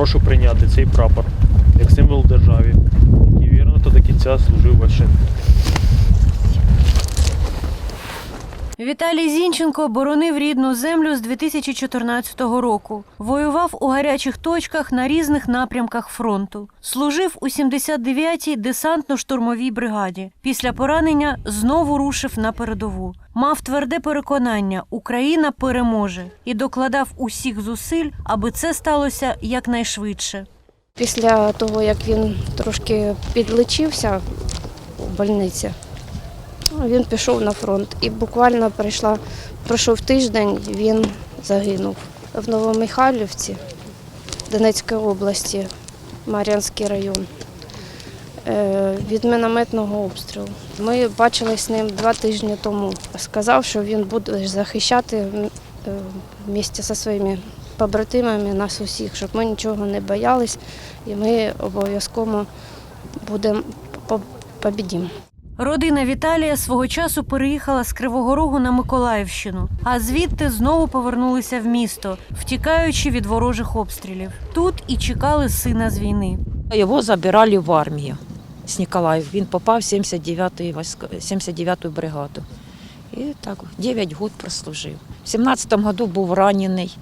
прошу прийняти цей прапор як символ державі, який вірно та до кінця служив вашим. Віталій Зінченко боронив рідну землю з 2014 року. Воював у гарячих точках на різних напрямках фронту. Служив у 79-й десантно-штурмовій бригаді. Після поранення знову рушив на передову. Мав тверде переконання, Україна переможе і докладав усіх зусиль, аби це сталося якнайшвидше. Після того, як він трошки підлечився у больниці, він пішов на фронт. І буквально прийшла, пройшов тиждень, він загинув в Новомихайлівці Донецької області, Мар'янський район. е, Від мінометного обстрілу. Ми бачились з ним два тижні тому. Сказав, що він буде захищати е, місті зі своїми побратимами нас усіх, щоб ми нічого не боялись, і ми обов'язково будемо по- побідімо. Родина Віталія свого часу переїхала з Кривого Рогу на Миколаївщину, а звідти знову повернулися в місто, втікаючи від ворожих обстрілів. Тут і чекали сина з війни. Його забирали в армію з Ніколаїв. Він попав в 79-ю бригаду. І так 9 років прослужив. В 17-му году був ранений.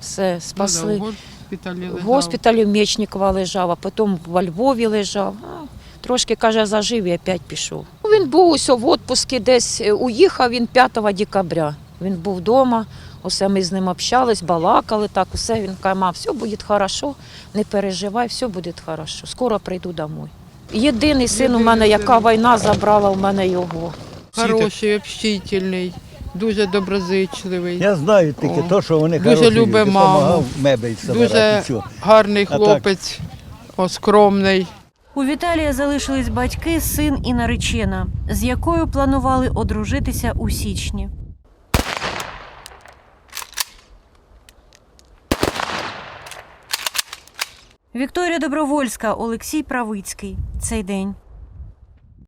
Все, спасли. Ну, да, в госпіталі в лежав. госпіталі в Мечникова лежав, а потім во Львові лежав. Трошки, каже, зажив і опять пішов. Він був усе в відпустці десь, е, уїхав він 5 декабря. Він був вдома, усе ми з ним общались, балакали, так, усе. Він каже, мам, все буде хорошо, не переживай, все буде хорошо, скоро прийду домой. Єдиний син у мене, яка війна забрала у мене його. Хороший, общительний, дуже доброзичливий, Я знаю тільки О. то, що вони Дуже хороші, любить люди, маму. допомагав мебель собирати. дуже все. гарний так. хлопець, о, скромний. У Віталія залишились батьки, син і наречена, з якою планували одружитися у січні. Вікторія Добровольська, Олексій Правицький. Цей день.